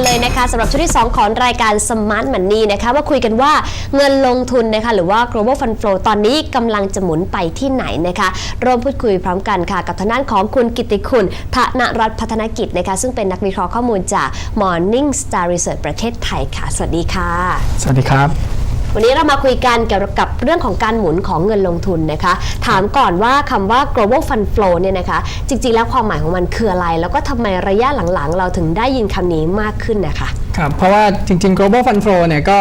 กันเลยนะคะสำหรับช่วงที่ 2 ของรายการ Smart Money นะคะว่าคุยกันว่าเงินลงทุนนะคะหรือว่า global fund flow ตอนนี้กำลังจะหมุนไปที่ไหนนะคะร่วมพูดคุยพร้อมกันค่ะ กับทางด้านของคุณกิติคุณธนรัตน์พัฒนกิจนะคะซึ่งเป็นนักวิเคราะห์ข้อมูลจาก Morning Star Research ประเทศไทยค่ะ สวัสดีค่ะ สวัสดีครับ วันนี้เรามาคุยกันเกี่ยวกับเรื่องของการหมุนของเงินลงทุนนะคะ ถามก่อนว่าคำว่า global fund flow เนี่ยนะคะ จริงๆ แล้วความหมายของมันคืออะไร แล้วก็ทำไมระยะหลังๆ เราถึงได้ยินคำนี้มากขึ้นนะคะ ครับ เพราะว่าจริง ๆ global fund flow เนี่ยก็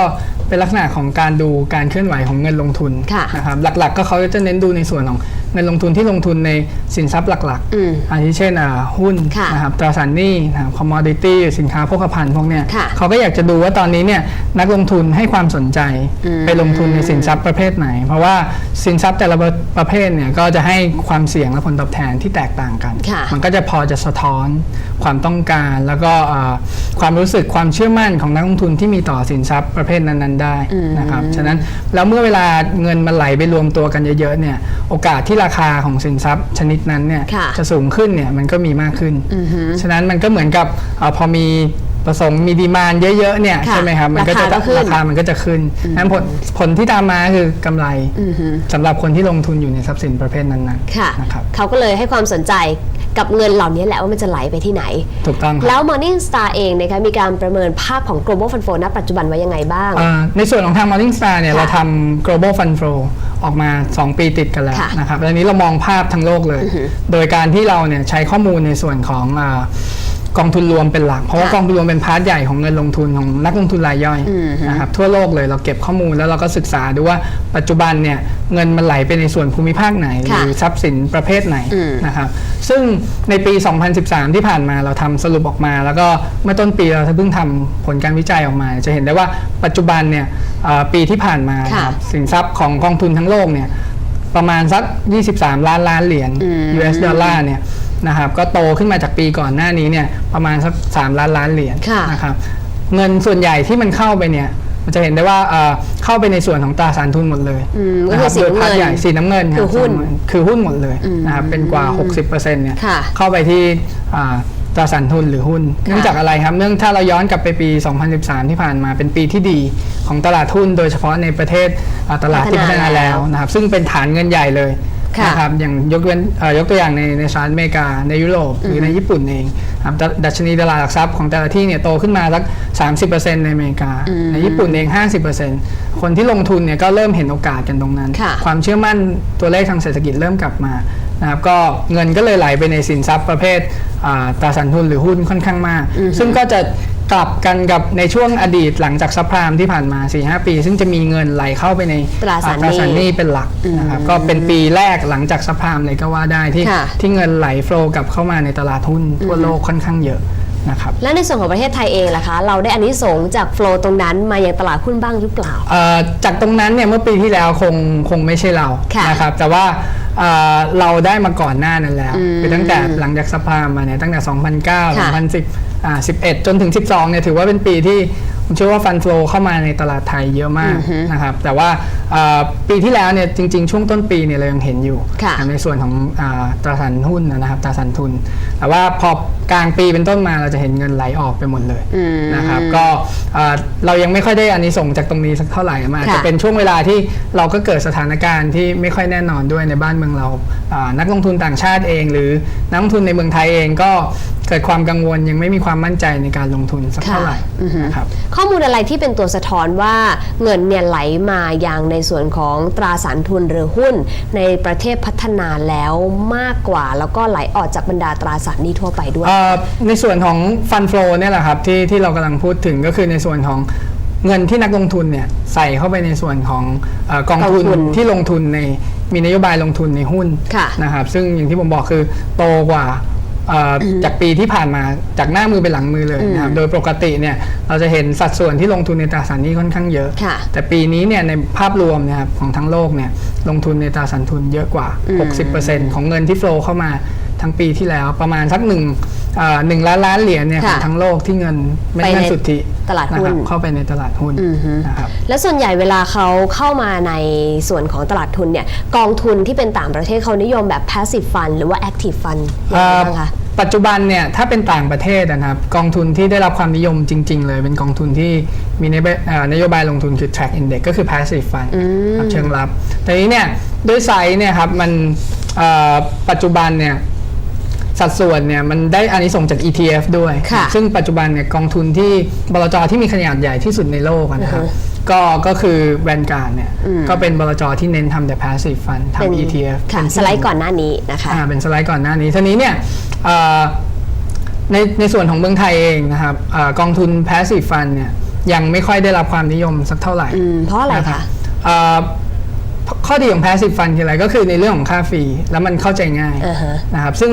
เป็นลักษณะของการดูการเคลื่อนไหวของเงินลงทุนค่ะ นะครับ หลักๆ ก็เขาจะเน้นดูในส่วนของ เงินลงทุนที่ลงทุนในสินทรัพย์หลักอืมๆอาทิเช่นอ่าหุ้นค่ะนะครับตราสารหนี้นะครับ commodity สินค้าโภคภัณฑ์พวกเนี้ยค่ะเขาก็อยากจะดูว่าตอนนี้เนี่ยนักลงทุนให้ความสนใจอืม ไปลงทุนในสินทรัพย์ประเภทไหน เพราะว่าสินทรัพย์แต่ละประเภทเนี่ยก็จะให้ความเสี่ยงและผลตอบแทนที่แตกต่างกัน ค่ะ มันก็จะพอจะสะท้อนความต้องการแล้วก็เอ่อความรู้สึกความเชื่อมั่นของนักลงทุนที่มีต่อสินทรัพย์ประเภทนั้น ๆ ได้นะครับ ฉะนั้นแล้วเมื่อเวลาเงินมันไหลไปรวมตัวกันเยอะๆเนี่ยโอกาสที่ราคาของสินทรัพย์ชนิดนั้นเนี่ยค่ะจะสูงขึ้นเนี่ยมันก็มีมากขึ้น ฉะนั้นมันก็เหมือนกับเออพอมีประสงค์มีดีมานเยอะๆเนี่ยค่ะใช่ไหมครับมัก็จะราคาก็ขึ้นราคามันก็จะขึ้นนั้นผลผลที่ตามมาคือกำไรสำหรับคนที่ลงทุนอยู่ในทรัพย์สินประเภทนั้นๆค่ะนะครับเขาก็เลยให้ความสนใจ กับเงินเหล่านี้แหละว่ามันจะไหลไปที่ไหน ถูกต้องครับ แล้ว Morning Star เองนะคะมีการประเมินภาพของ global fund flow ณปัจจุบันไว้ยังไงบ้าง อ่าในส่วนของทาง Morning Star เนี่ย ค่ะเราทำ global fund flow ออกมา 2 ปีติดกันแล้วค่ะนะครับแล้วอันนี้เรามองภาพทั้งโลกเลย โดยการที่เราเนี่ยใช้ข้อมูลในส่วนของอา กองทุนรวมเป็นหลัก เพราะว่าค่ะกองทุนรวมเป็นพาร์ทใหญ่ของเงินลงทุนของนักลงทุนรายย่อยนะครับทั่วโลกเลยเราเก็บข้อมูลแล้วเราก็ศึกษาดูว่าปัจจุบันเนี่ยเงินมันไหลไปในส่วนภูมิภาคไหนหค่ะรือทรัพย์สินประเภทไหนอืมนะครับซึ่งในปี 2013 ที่ผ่านมาเราทำสรุปออกมา แล้วก็เมื่อต้นปีเราเพิ่งทำผลการวิจัยออกมา จะเห็นได้ว่าปัจจุบันเนี่ยเอ่อปีที่ผ่านมาค่ะนะครับสินทรัพย์ของกองทุนทั้งโลกเนี่ยประมาณสัก 23 ล้านล้านเหรียญ US ดอลลาร์เนี่ย นะครับก็โตขึ้นมาจากปีก่อนหน้านี้เนี่ยประมาณสัก3ล้านล้านเหรียญค่ะ นะครับเงินส่วนใหญ่ที่มันเข้าไปเนี่ยมันจะเห็นได้ว่าเอ่อเข้าไปในส่วนของตราสารทุนหมดเลยอืมก็นะคืรัอบสีโดยน้ำภาพเงินใหญ่สีน้ำเงินรับคือหุ้นสีำเงิคือหุ้นหมดเลยนะครับเป็นกว่า 60%เนี่ยค่ะเข้าไปที่อ่าตราสารทุนหรือหุ้นเนื่องจากอะไรครับเนื่องถ้าเราย้อนกลับไปปี 2013 ที่ผ่านมาเป็นปีที่ดีของตลาดหุ้นโดยเฉพาะในประเทศอ่าตลาดที่พัฒนาแล้วนะครับซึ่งเป็นฐานเงินใหญ่เลยค่ะ นะครับอย่างยกเว้นเอ่อยกตัวอย่างในในสหรัฐอเมริกาในยุโรปหรือในญี่ปุ่นเองครับดดัชนีตลาดหลักทรัพย์ของแต่ละที่เนี่ยโตขึ้นมาสัก 30%ในอเมริกา ในญี่ปุ่นเอง 50%คนที่ลงทุนเนี่ยก็เริ่มเห็นโอกาสกันตรงนั้นค่ะความเชื่อมั่นตัวเลขทางเศรษฐกิจเริ่มกลับมานะครับก็เงินก็เลยไหลไปในสินทรัพย์ประเภทอ่าตราสารทุนหรือหุ้นค่อนข้างมาก ซึ่งก็จะ กลับกันกับในช่วงอดีตหลังจากซับพรามที่ผ่านมา 4-5 ปี ซึ่งจะมีเงินไหลเข้าไปในตราสารหนี้อ่ตราสารหนี้เป็นหลักนะครับก็เป็นปีแรกหลังจากซับพรามเลยก็ว่าได้ที่ค่ะที่เงินไหลโฟลว์กลับเข้ามาในตลาดหุ้นทั่วโลกค่อนข้างเยอะนะครับและในส่วนของประเทศไทยเองล่ะคะ เราได้อันนี้สงส์จาก flow ตรงนั้นมายังตลาดหุ้นบ้างหรือเปล่าเอ่อจากตรงนั้นเนี่ยเมื่อปีที่แล้วคงคงไม่ใช่เราค่ะนะครับแต่ว่าเอ่อเราได้มาก่อนหน้านั้นแล้วคือตั้งแต่หลังจากสภามาเนี่ยตั้งแต่ 2009ค่ะ2010 อ่า11 จนถึง 12เนี่ยถือว่าเป็นปีที่ผมเชื่อว่าฟันฟลอเข้ามาในตลาดไทยเยอะมากนะครับแต่ว่าเอ่อ ปีที่แล้วเนี่ยจริง ๆ ช่วงต้นปีเนี่ยเรายังเห็นอยู่ค่ะในส่วนของอาตราสารหุ้นนะครับตราสารทุน แต่ว่าพอกลางปีเป็นต้นมาเราจะเห็นเงินไหลออกไปหมดเลยนะครับก็อ่าเรายังไม่ค่อยได้อานิสงส์จากตรงนี้สักเท่าไหร่มันอาจจะค่ะเป็นช่วงเวลาที่เราก็เกิดสถานการณ์ที่ไม่ค่อยแน่นอนด้วยในบ้านเมืองเราอ่านักลงทุนต่างชาติเอง หรือนักลงทุนในเมืองไทยเองก็เกิดความกังวลยังไม่มีความมั่นใจในการลงทุนสักเท่าไหร่นะครับข้อมูลอะไรที่เป็นตัวสะท้อนว่าเงินเนี่ยไหลมาอย่างในส่วนของตราสารทุนหรือหุ้นในประเทศพัฒนาแล้วมากกว่า แล้วก็ไหลออกจากบรรดาตราสารหนี้ทั่วไปด้วยเอ่อในส่วนของฟันฟลอเนี่ยแหละครับที่ที่เรากำลังพูดถึงก็คือในส่วนของเงินที่นักลงทุนเนี่ยใส่เข้าไปในส่วนของเออกองทุนกองทุนที่ลงทุนในมีนโยบายลงทุนในหุ้นค่ะนะครับซึ่งอย่างที่ผมบอกคือโตกว่าเอ่ออ จากปีที่ผ่านมาจากหน้ามือเป็นหลังมือเลยนะครับโดยปกติเนี่ยเราจะเห็นสัดส่วนที่ลงทุนในตราสารหนี้ค่อนข้างเยอะค่ะแต่ปีนี้เนี่ยในภาพรวมเนะครับของทั้งโลกเนี่ยลงทุนในตราสารทุนเยอะกว่า 60%ของเงินที่โฟลว์เข้ามาทั้งปีที่แล้วประมาณสักหนึ่งเอ่อหนึ่งล้านล้านเหรียญเนี่ยค่ะของทั้งโลกที่เงินไม่ไปในได้สุทธิ ตลาดนะหุ้คนรับเข้าไปในตลาดหุ้นอือฮึนะครับแล้วส่วนใหญ่เวลาเขาเข้ามาในส่วนของตลาดทุนเนี่ยกองทุนที่เป็นต่างประเทศเขานิยมแบบ passive fund หรือว่า active fund ยังไงบ้างคะปัจจุบันเนี่ยถ้าเป็นต่างประเทศนะครับกองทุนที่ได้รับความนิยมจริง ๆ เลยเป็นกองทุนที่มีนโยบายเอ่อนโยบายลงทุนคือ track index ก็คือ passive fund ครับเชิงรับแต่นี้เนี่ยด้วยไซส์เนี่ยครับมันเอ่อปัจจุบันเนี่ย สัดส่วนเนี่ยมันได้อานิสงส์จาก ETF ด้วย ค่ะซึ่งปัจจุบันเนี่ยกองทุนที่บลจที่มีขนาดใหญ่ที่สุดในโลกอะนะครับ ก็ก็คือแวนการ์ดเนี่ยก็เป็นบลจที่เน้นทำแต่ passive fund เป็นทำ ETF ค่ะเป็นสไลด์ก่อนหน้านี้นะคะ อ่าเป็นสไลด์ก่อนหน้านี้ทีนี้เนี่ยเอ่อในในส่วนของเมืองไทยเองนะครับเออกองทุน passive fund เนี่ยยังไม่ค่อยได้รับความนิยมสักเท่าไหร่อืมเพราะอะไรนบคะ เอ่อข้อดีของ passive fund คืออะไรก็คือในเรื่องของค่าฟรี แล้วมันเข้าใจง่ายอ่าฮะ นะครับซึ่ง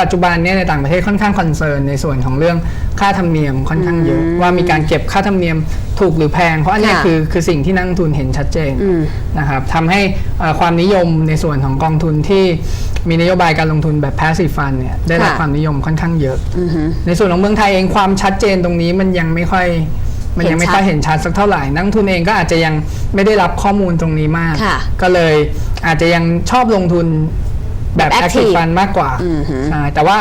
ปัจจุบันเนี่ยในต่างประเทศค่อนข้างคอนเซิร์นในส่วนของเรื่องค่าธรรมเนียมค่อนข้างเยอะว่ามีการเก็บค่าธรรมเนียมถูกหรือแพง เพราะอันเนี้ยค่ะคือคือสิ่งที่นักลงทุนเห็นชัดเจนอืมนะครับทำให้เอ่อความนิยมในส่วนของกองทุนที่มีนโยบายการลงทุนแบบ passive fund เนี่ยได้รับค่ะความนิยมค่อนข้างเยอะอือฮึในส่วนของเมืองไทยเองความชัดเจนตรงนี้มันยังไม่ค่อยมันยังไม่ค่อยเห็เห็นนชัชัดดสักเท่าไหร่ นักลงทุนเองก็อาจจะยังไม่ได้รับข้อมูลตรงนี้มากค่ะก็เลยอาจจะยังชอบลงทุน แบบแบบ active active fund มากกว่าอือฮึใช่แต่ว่า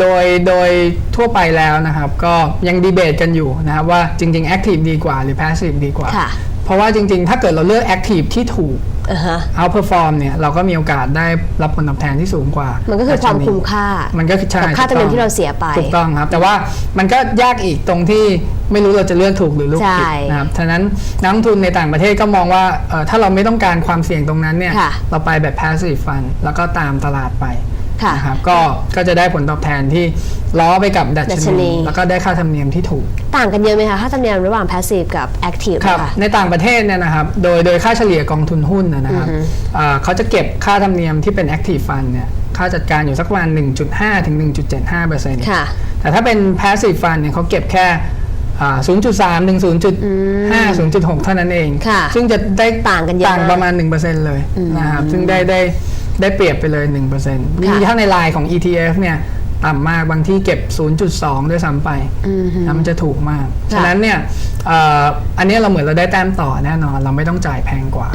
โดยโดยทั่วไปแล้วนะครับ ก็ยังดีเบตกันอยู่นะครับว่าจริงๆ active ดีกว่าหรือ passive ดีกว่าค่ะเพราะว่าจริงๆ ถ้าเกิดเราเลือก active ที่ถูกอ่าฮะ outperform เนี่ยเราก็มีโอกาสได้รับผลตอบแทนที่สูงกว่า มันก็คือความคุ้มค่า มันก็คือใช่กับค่าธรรมเนียมที่เราเสียไป ถูกต้องครับ แต่ว่ามันก็ยากอีกตรงที่ ไม่รู้เราจะเลือกถูกหรือเลือกผิดใช่นะครับฉะนั้นนักลงทุนในต่างประเทศก็มองว่าเอ่อถ้าเราไม่ต้องการความเสี่ยงตรงนั้นเนี่ยค่ะเราไปแบบ passive fund แล้วก็ตามตลาดไปค่ะนะครับก็ก็จะได้ผลตอบแทนที่ล้อไปกับดัดัชชนีนี แล้วก็ได้ค่าธรรมเนียมที่ถูก ต่างกันเยอะไหมคะค่าธรรมเนียมระหว่าง passive กับ active ครับอะค่ะในต่างประเทศเนี่ยนะครับโดยโดยค่าเฉลี่ยกองทุนหุ้นนะนะครับอ่าเขาจะเก็บค่าธรรมเนียมที่เป็น active fund เนี่ยค่าจัดการอยู่สักประมาณ1.5 ถึง 1.75เปอร์เซ็นต์ค่ะแต่ถ้าเป็น passive fund เนี่ยเขาเก็บแค่อ่า 0.3 ถึง 0.5 0.6 เท่านั้นเองค่ะซึ่งจะได้ต่างกันเยอะต่างมากประมาณ 1%เลยนะครับ ซึ่งได้ได้ได้เปรียบไปเลย 1%มีถ้าในลายของ ETF เนี่ยต่ำมากบางที่เก็บ 0.2 ด้วยซ้ำไปนะมันจะถูกมาก ฉะนั้นเนี่ยเอ่ออันเนี้ยเราเหมือนเราได้แต้มต่อแน่นอน เราไม่ต้องจ่ายแพงกว่า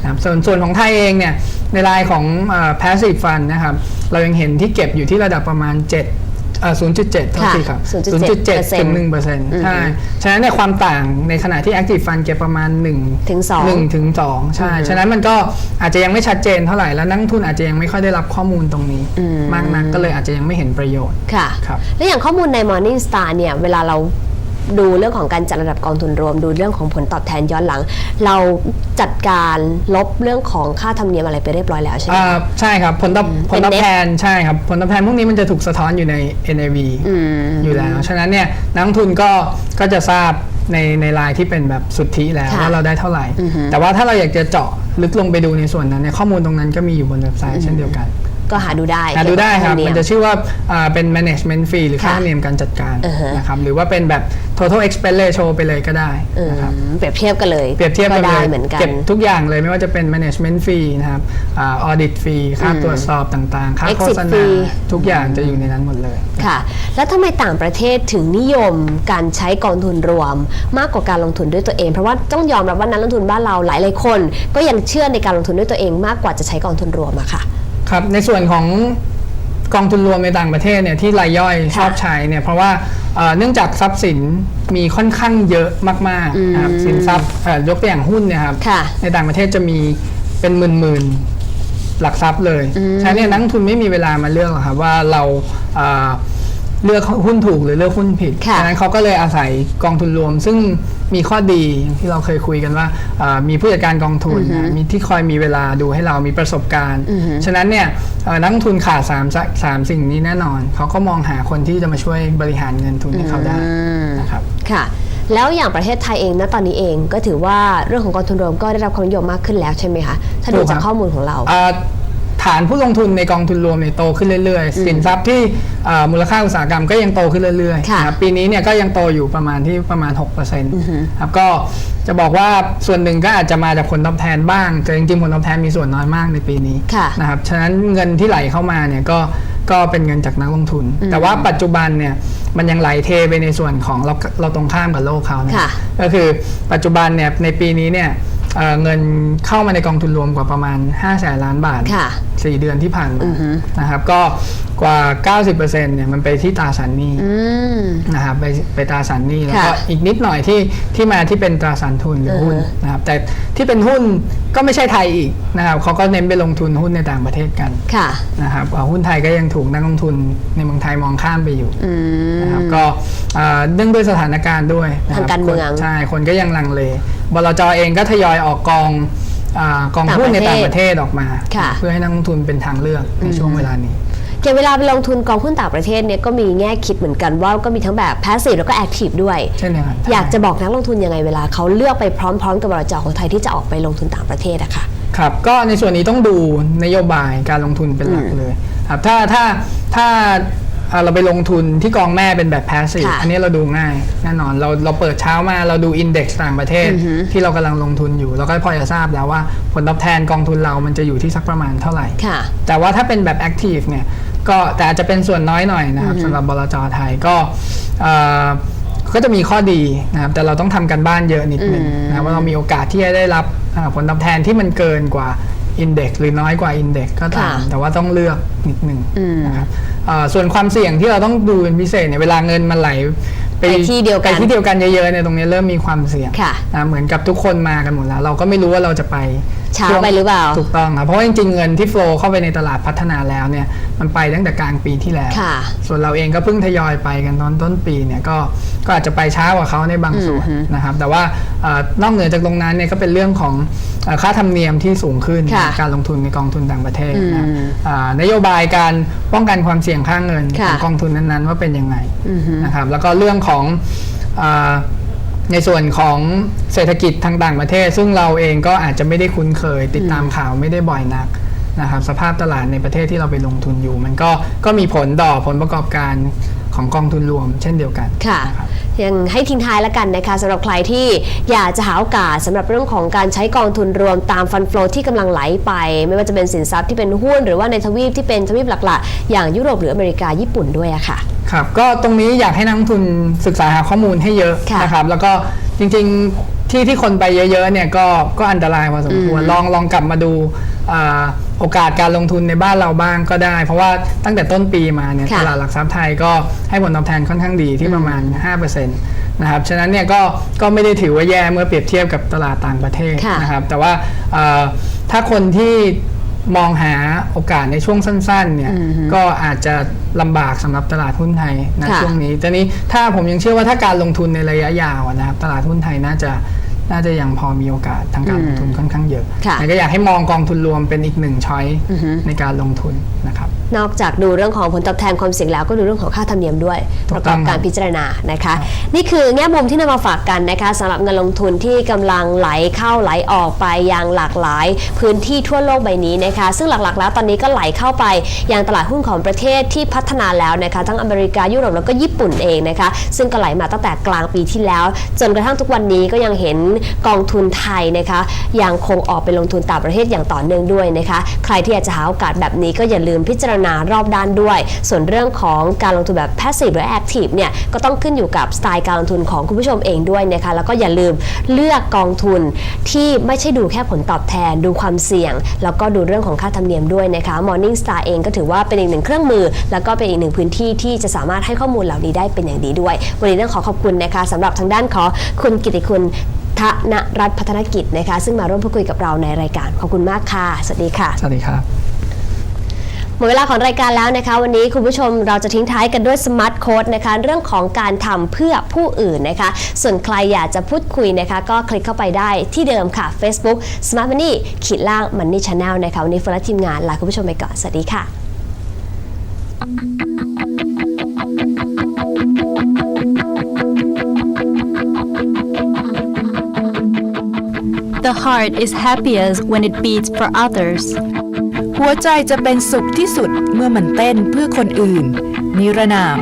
นะครับส่วนส่วนของไทยเองเนี่ยในลายของเอ่อ passive fund นะครับ เรายังเห็นที่เก็บอยู่ที่ระดับประมาณ 7 เอ่อ0.7เท่าที่ครับ0.7%ถึง1%ใช่ฉะนั้นเนี่ยความต่างในขณะที่ active fund เก็บประมาณ1ถึงสอง1ถึง2ใช่ ฉะนั้นมันก็อาจจะยังไม่ชัดเจนเท่าไหร่แล้วนักลงทุนอาจจะยังไม่ค่อยได้รับข้อมูลตรงนี้ มากนักก็เลยอาจจะยังไม่เห็นประโยชน์ค่ะครับและอย่างข้อมูลใน Morning Star เนี่ยเวลาเรา ดูเรื่องของการจัดระดับกองทุนรวม ดูเรื่องของผลตอบแทนย้อนหลัง เราจัดการลบเรื่องของค่าธรรมเนียมอะไรไปเรียบร้อยแล้วใช่ไหม อ่าใช่ครับ ผลตอบผลตอบแทนใช่ครับ ผลตอบแทนพวกนี้มันจะถูกสะท้อนอยู่ใน NAV อยู่แล้ว ฉะนั้นเนี่ยนักลงทุนก็ก็จะทราบในในรายที่เป็นแบบสุทธิแล้วค่ะว่าเราได้เท่าไหร่แต่ว่าถ้าเราอยากจะเจาะลึกลงไปดูในส่วนนั้นเนี่ยข้อมูลตรงนั้นก็มีอยู่บนเว็บไซต์เช่นเดียวกัน ก็หาดูได้หาดูได้ครับเกี่ยวกัมันธจะรรเยชื่อว่าอ่าเป็น management fee หรือค่าค่ะธรรมเนียมการจัดการอือฮะนะครับหรือว่าเป็นแบบ total expense ratio ไปเลยก็ได้อืมนะครับเปรียบเทียบกันเลยเปรียบเทียบกันเลได้ยเหมือนกันเก็บทุกอย่างเลยไม่ว่าจะเป็น management fee นะครับอ่า audit fee ค่าตรวจสอบต่างๆ ค่า Exit โฆษณา fee ทุกอย่างจะอยู่ในนั้นหมดเลยค่ะ แล้วทำไมต่างประเทศถึงนิยมการใช้กองทุนรวม มากกว่าการลงทุนด้วยตัวเอง เพราะว่าต้องยอมรับว่านักลงทุนบ้านเราหลายหลายๆคน ก็ยังเชื่อในการลงทุนด้วยตัวเองมากกว่าจะใช้กองทุนรวมอะค่ะ ครับในส่วนของกองทุนรวมในต่างประเทศเนี่ยที่รายย่อยชอบใช้เนี่ยเพราะว่าเอ่อเนื่องจากทรัพย์สินมีค่อนข้างเยอะมากๆนะครับสินทรัพย์เอ่อยกตัวอย่างหุ้นเนี่ยครับค่ะในต่างประเทศจะมีเป็นหมื่นๆหลักทรัพย์เลยฉะนั้นเนี่ยนักลงทุนไม่มีเวลามาเลือกหรอกครับว่าเรา เอ่อเลือกหุ้นถูกหรือเลือกหุ้นผิดค่ะฉะนั้นเขาก็เลยอาศัยกองทุนรวม ซึ่งมีข้อดีอย่างที่เราเคยคุยกันว่าเอ่อมีผู้จัดการกองทุนนะมีที่คอยมีเวลาดูให้เรามีประสบการณ์ ฉะนั้นเนี่ยเอ่อนักลงทุนขาดสามสสามสิ่งนี้แน่นอน เขาก็มองหาคนที่จะมาช่วยบริหารเงินทุนให้เขาได้นะครับค่ะ แล้วอย่างประเทศไทยเองณตอนนี้เองก็ถือว่าเรื่องของกองทุนรวมก็ได้รับความนิยมมากขึ้นแล้วใช่ไหมคะถ้าดูถูกครับจากข้อมูลของเราอ่า ฐานผู้ลงทุนในกองทุนรวมเนี่ยโตขึ้นเรื่อยๆ สินทรัพย์ที่อ่ามูลค่าอุตสาหกรรมก็ยังโตขึ้นเรื่อยค่ะๆนะครับปีนี้เนี่ยก็ยังโตอยู่ประมาณที่ประมาณ6%ครับก็จะบอกว่าส่วนหนึ่งก็อาจจะมาจากผลตอบแทนบ้าง แต่จริงๆผลตอบแทนมีส่วนน้อยมากในปีนี้ค่ะนะครับฉะนั้นเงินที่ไหลเข้ามาเนี่ยก็ก็เป็นเงินจากนักลงทุน แต่ว่าปัจจุบันเนี่ยมันยังไหลเทไปในส่วนของเราเราตรงข้ามกับโลกเขานะค่ะก็คือปัจจุบันเนี่ยในปีนี้เนี่ย เอ่อเงินเข้ามาในกองทุนรวมกว่าประมาณ5แสนล้านบาท ค่ะ 4 เดือนที่ผ่านมานะครับก็กว่า 90%เนี่ยมันไปที่ตราสารหนี้อืม นะครับไปไปตราสารหนี้แล้วค่ะก็อีกนิดหน่อยที่ที่มาที่เป็นตราสารทุนหรือหุ้นเออนะครับแต่ที่เป็นหุ้นก็ไม่ใช่ไทยอีกนะครับเขาก็เน้นไปลงทุนหุ้นในต่างประเทศกันค่ะ นะครับอ่าหุ้นไทยก็ยังถูกนักลงทุนในเมืองไทยมองข้ามไปอยู่ อืม นะครับก็อ่าเนื่องด้วยสถานการณ์ด้วยะคบทางการเมืองคนใช่ คนก็ยังลังเลบลจเองก็ทยอยออกกองอากองหุ้นในต่าต่างงปประระเทเทศศออกมา ค่ะ เพื่อให้นักลงทุนเป็นทางเลือกในช่วงเวลานี้ อย่างเวลาไปลงทุนกองหุ้นต่างประเทศเนี่ยก็มีแง่คิดเหมือนกันว่าก็มีทั้งแบบ passive แล้วก็ active ด้วยเช่นเดียวกันอยากจะบอกนักลงทุนยังไงเวลาเขาเลือกไปพร้อมๆ กับบริจาคของไทยที่จะออกไปลงทุนต่างประเทศอะค่ะ ครับ ก็ในส่วนนี้ต้องดูนโยบายการลงทุนเป็นหลักเลย ครับ ถ้าถ้าถ้า เอ่อเราไปลงทุนที่กองแม่เป็นแบบ passive ค่ะอันนี้เราดูง่ายแน่นอนเราเราเปิดเช้ามาเราดูอินเด็กซ์ต่างประเทศ ที่เรากำลังลงทุนอยู่ เราก็พอจะทราบแล้วว่าผลตอบแทนกองทุนเรามันจะอยู่ที่สักประมาณเท่าไหร่ค่ะแต่ว่าถ้าเป็นแบบ Active เนี่ยก็แต่อาจจะเป็นส่วนน้อยหน่อยนะครับสำหรับบลจไทยก็เอ่อก็จะมีข้อดีนะครับแต่เราต้องทำกันบ้านเยอะนิดนึงนะครับว่าเรามีโอกาสที่จะได้รับอ่าผลตอบแทนที่มันเกินกว่าอินเด็กหรือน้อยกว่าอินเด็กก็ตามค่ะแต่ว่าต้องเลือกนิดนึงอืมนะครับเอ่อ ส่วนความเสี่ยงที่เราต้องดูเป็นพิเศษเนี่ยเวลาเงินมันไหลไปที่เดียวกันไปที่เดียวกันเยอะๆเนี่ยตรงนี้เริ่มมีความเสี่ยงค่ะนะเหมือนกับทุกคนมากันหมดแล้ว เราก็ไม่รู้ว่าเราจะไป ช้าช่วงไปหรือเปล่า ถูกต้องครับเพราะว่าจริงๆเงินที่โฟลเข้าไปในตลาดพัฒนาแล้วเนี่ยมันไปตั้งแต่กลางปีที่แล้วค่ะส่วนเราเองก็เพิ่งทยอยไปกันตอนต้นปีเนี่ยก็ก็อาจจะไปช้ากว่าเขาในบางส่วนนะครับแต่ว่าเอ่อนอกเหนือจากตรงนั้นเนี่ยก็เป็นเรื่องของเอ่อค่าธรรมเนียมที่สูงขึ้นค่ะการลงทุนในกองทุนต่างประเทศนะครับอืมอ่านโยบายการป้องกันความเสี่ยงค่าเงินค่ะของกองทุนนั้นๆ ว่าเป็นยังไงอือฮึนะครับแล้วก็เรื่องของอา ในส่วนของเศรษฐกิจทางต่างประเทศ ซึ่งเราเองก็อาจจะไม่ได้คุ้นเคย ติดตามข่าวไม่ได้บ่อยนักนะครับสภาพตลาดในประเทศที่เราไปลงทุนอยู่ มันก็ก็มีผลต่อผลประกอบการของกองทุนรวม เช่นเดียวกันค่ะนะครับยังให้ทิ้งท้ายแล้วกันนะคะสำหรับใครที่อยากจะหาโอกาสสำหรับเรื่องของการใช้กองทุนรวมตามฟันฟลอที่กำลังไหลไป ไม่ว่าจะเป็นสินทรัพย์ที่เป็นหุ้นหรือว่าในทวีปที่เป็นทวีปหลักๆ อย่างยุโรปหรืออเมริกาญี่ปุ่นด้วยอะค่ะ ครับก็ตรงนี้อยากให้นักลงทุนศึกษาหาข้อมูลให้เยอะค่ะนะครับ แล้วก็จริงๆที่ที่คนไปเยอะๆเนี่ยก็ก็อันตรายพอสมควรลองลองกลับมาดูอ่าโอกาสการลงทุนในบ้านเราบ้างก็ได้ เพราะว่าตั้งแต่ต้นปีมาเนี่ยค่ะตลาดหลักทรัพย์ไทยก็ให้ผลตอบแทนค่อนข้างดีที่ประมาณ 5%นะครับฉะนั้นเนี่ยก็ก็ไม่ได้ถือว่าแย่เมื่อเปรียบเทียบกับตลาดต่างประเทศค่ะ นะครับแต่ว่าเอ่อถ้าคนที่ มองหาโอกาสในช่วงสั้นๆเนี่ยก็อาจจะลำบากสำหรับตลาดหุ้นไทยนะค่ะช่วงนี้แต่นี้ถ้าผมยังเชื่อว่าถ้าการลงทุนในระยะยาวอะนะครับตลาดหุ้นไทยน่าจะน่าจะยังพอมีโอกาสทางการลงทุนค่อนข้างเยอะค่ะแต่ก็อยากให้มองกองทุนรวมเป็นอีกหนึ่งช้อยในการลงทุนนะครับ นอกจากดูเรื่องของผลตอบแทนความเสี่ยงแล้วก็ดูเรื่องของค่าธรรมเนียมด้วยถูปกระกต้ออบงการพิจารณานะคะ นี่คือแง่มุมที่นำมาฝากกันนะคะสำหรับเงินลงทุนที่กำลังไหลเข้าไหลออกไปอย่างหลากหลาย พื้นที่ทั่วโลกใบนี้นะคะ ซึ่งหลักๆ แล้วตอนนี้ก็ไหลเข้าไปยังตลาดหุ้นของประเทศที่พัฒนาแล้วนะคะ ทั้งอเมริกายุโรปแล้วก็ญี่ปุ่นเองนะคะ ซึ่งก็ไหลมาตั้งแต่กลางปีที่แล้ว จนกระทั่งทุกวันนี้ก็ยังเห็นกองทุนไทยนะคะยังคงออกไปลงทุนต่างประเทศอย่างต่อเนื่องด้วยนะคะ ใครที่อยากจะหาโอกาสแบบนี้ก็อย่าลืมพิจารณารอบด้านด้วย ส่วนเรื่องของการลงทุนแบบ passive หรือ active เนี่ยก็ต้องขึ้นอยู่กับสไตล์การลงทุนของคุณผู้ชมเองด้วยนะคะแล้วก็อย่าลืมเลือกกองทุนที่ไม่ใช่ดูแค่ผลตอบแทนดูความเสี่ยง แล้วก็ดูเรื่องของค่าธรรมเนียมด้วยนะคะ Morning Star เองก็ถือว่าเป็นอีกหนึ่งเครื่องมือ แล้วก็เป็นอีกหนึ่งพื้นที่ที่จะสามารถให้ข้อมูลเหล่านี้ได้เป็นอย่างดีด้วย วันนี้ต้องขอขอบคุณนะคะสำหรับทางด้านของคุณกิติคุณธนรัตน์พัฒนกิจนะคะ ซึ่งมาร่วมพูดคุยกับเราในรายการขอบคุณมากค่ะ สวัสดีค่ะ สวัสดีครับ หมดเวลาของรายการแล้วนะคะ วันนี้คุณผู้ชมเราจะทิ้งท้ายกันด้วยสมาร์ทโค้ดนะคะ เรื่องของการทำเพื่อผู้อื่นนะคะ ส่วนใครอยากจะพูดคุยนะคะ ก็คลิกเข้าไปได้ที่เดิมค่ะ Facebook Smart Money ขีดล่าง Money Channel นะคะ วันนี้ฟลและทีมงานลาคุณผู้ชมไปก่อน สวัสดีค่ะ The heart is happiest when it beats for others. หัวใจจะเป็นสุข ที่สุดเมื่อมันเต้นเพื่อคนอื่น นิรนาม